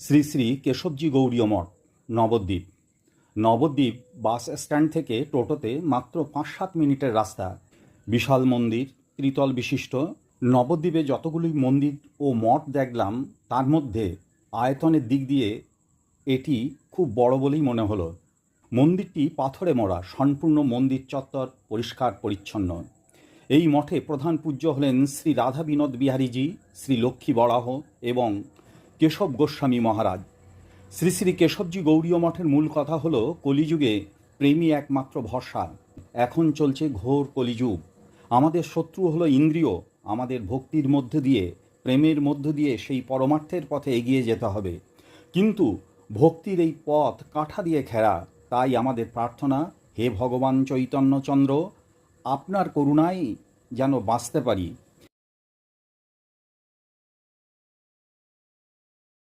Shri Shri Keshavji Gaudiya Math Nabadwip. Nabadwip bus stand থেকে টোটোতে মাত্র পাঁচ সাত মিনিটের রাস্তা। বিশাল মন্দির, ত্রিতল বিশিষ্ট। নবদ্বীপে যতগুলি মন্দির ও মঠ দেখলাম, তার মধ্যে আয়তনের দিক দিয়ে এটি খুব বড় বলেই মনে হলো। মন্দিরটি পাথরে মোড়া, সম্পূর্ণ মন্দির চত্বর পরিষ্কার পরিচ্ছন্ন। এই মঠে প্রধান পূজ্য হলেন শ্রী রাধা বিনোদ বিহারীজি, শ্রী লক্ষ্মী বরাহ এবং কেশব গোস্বামী মহারাজ। শ্রী শ্রী কেশবজি গৌরীয় মঠের মূল কথা হলো, কলিযুগে প্রেমী একমাত্র ভরসা। এখন চলছে ঘোর কলিযুগ। আমাদের শত্রু হলো ইন্দ্রিয়, আমাদের ভক্তির মধ্য দিয়ে, প্রেমের মধ্য দিয়ে সেই পরমার্থের পথে এগিয়ে যেতে হবে। কিন্তু ভক্তির এই পথ কাঁঠা দিয়ে ঘেরা, তাই আমাদের প্রার্থনা, হে ভগবান চৈতন্যচন্দ্র, আপনার করুণায় যেন বাঁচতে পারি।